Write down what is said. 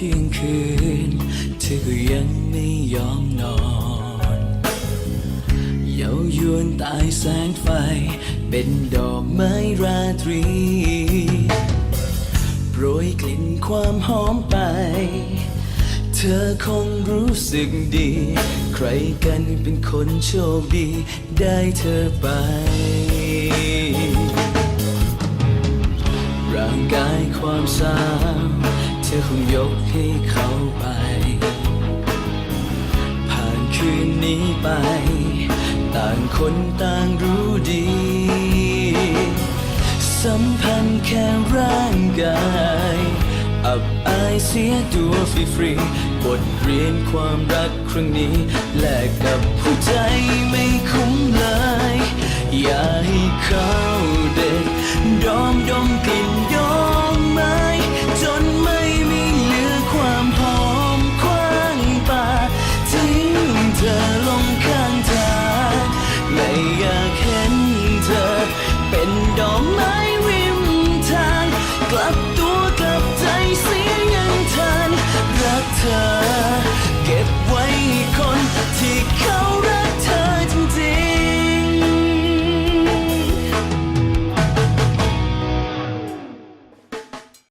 เพียงคืน เธอก็ยังไม่ยอมนอนเยาวยวนใตายแสงไฟ เป็นดอกไม้ราตรีโปรยกลิ่นความหอมไป เธอคงรู้สึกดี ใครกันเป็นคนโชคดี ได้เธอไปร่างกายความสาว ธอคงยกให้เขาไป ผ่านคืนนี้ไป ต่างคนต่างรู้ดี สัมพันธ์แค่ร่างกายอับอายเสียตัวฟรีๆบทเรียนความรักครั้งนี้ แลกกับผู้ใจไม่คุ้มเลย อย่าให้เขาเด็ดดมดม 有